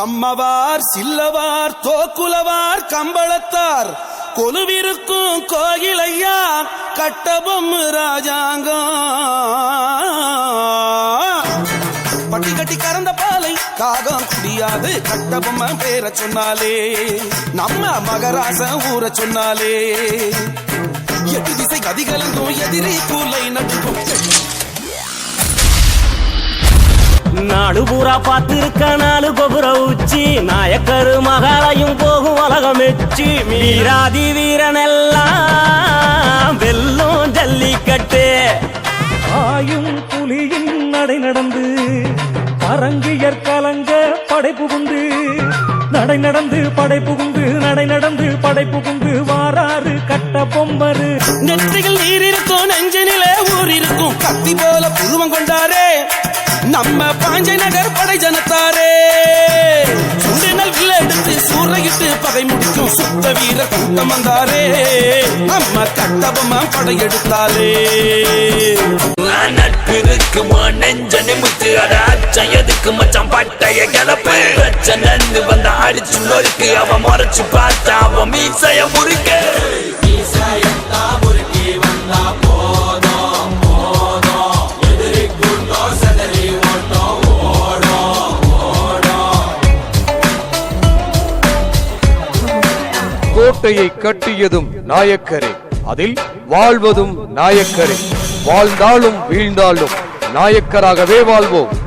கம்மவார் சில்லவார் தோக்குலவார் கம்பளத்தார் கொலுவிருக்கும் கோயிலையா கட்டபொம் ராஜாங்கம். பட்டி கட்டி கறந்த பாலை காகம் குடியாது கட்டபொம்ம பேர சொன்னாலே. நம்ம மகராச ஊர சொன்னாலே. எட்டு திசை கதிகலங்கும் எதிரி கூலை நடுக்கும் நாடு பூரா பார்த்திருக்க நாலு கோபுர உச்சி. நாயக்கரு மகாலயும் போகும் உலகம் எச்சி மீராதி வீரனெல்லாம் வெல்லும் ஜல்லிக்கட்டு. ஆயும் புலியின் நடை நடந்து அரங்கியர் கலங்க படை புகுந்து நடை நடந்து படை புகுந்து நடை நடந்து படை புகுந்து வாராறு கட்ட பொம்மரு. நெற்றிகள் நீர் இருக்கும் நெஞ்சினிலே நம்ம பாஞ்சை நகர் படை ஜனத்தாரே. சுண்டினல் வில்ல எடுத்து சூறையிட்டு பகை முடிக்கும் சுத்த வீர கூட்டம் வந்தாரே. நம்ம கட்டபமா படையெடுத்தாலே நட்பிற்கு நெஞ்ச நிமித்து அட அச்சம். மச்சான் பட்டைய கிளப்பு பிரச்சனை வந்த அடிச்சு நொறுக்கு அவன் முறைச்சு பார்த்தா அவன் மீசைய முறுக்கு. கோட்டையை கட்டியதும் நாயக்கரே. அதில் வாழ்வதும் நாயக்கரே. வாழ்ந்தாலும் வீழ்ந்தாலும் நாயக்கராகவே வாழ்வோம்.